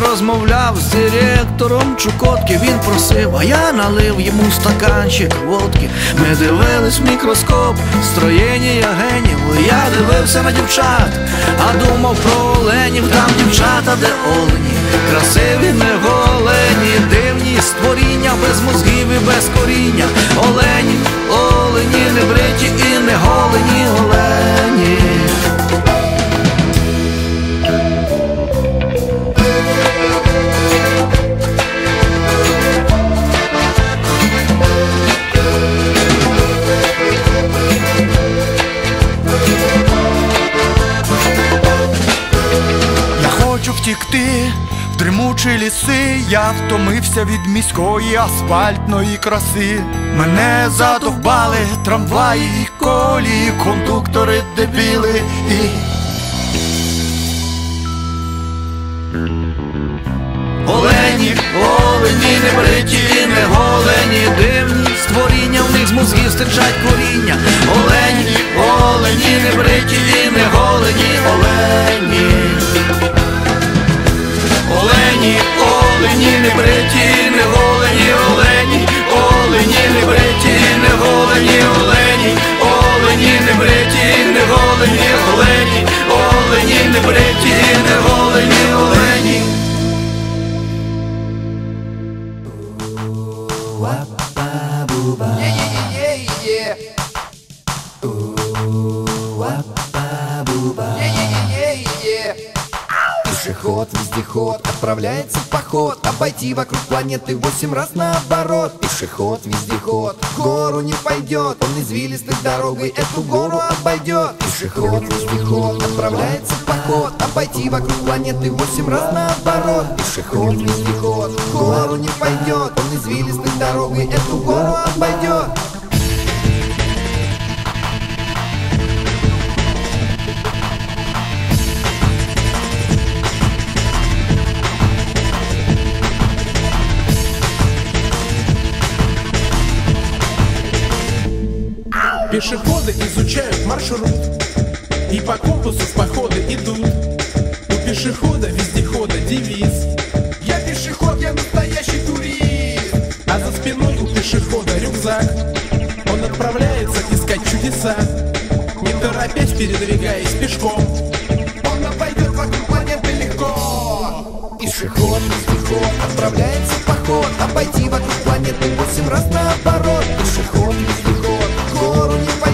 Розмовляв з директором Чукотки, він просив, а я налив йому стаканчик водки. Ми дивились в мікроскоп, строєння генів. Я дивився на дівчат, а думав про оленів, там дівчата, де в ліси, я втомився від міської асфальтної краси. Мене задовбали трамваї і колії, кондуктори дебіли і. Олені, олені, не бриті, не голені, дивні створіння, в них з мозгів стичать не бриті, не голені, олені, олені, не бриті, не голені, олені, олені, не бриті, не голені, олені, олені, не бриті, не голені, олені. Пешеход, вездеход, отправляется в поход. Обойти вокруг планеты восемь раз наоборот. Пешеход, вездеход, в гору не пойдет. Он извилистой дорогой эту гору обойдет. Пешеход, вездеход, отправляется в поход. Обойти вокруг планеты восемь раз наоборот. Пешеход, вездеход, в гору не пойдет. Он извилистой дорогой эту гору обойдет Пешеходы изучают маршрут. И по компасу в походы идут. У пешехода вездехода девиз. Я пешеход, я настоящий турист А за спиной у пешехода рюкзак. Он отправляется искать чудеса. Не торопясь, передвигаясь пешком. Он обойдет вокруг планеты легко. Пешеход, вездеход, отправляется в поход. Обойти вокруг планеты восемь раз наоборот por un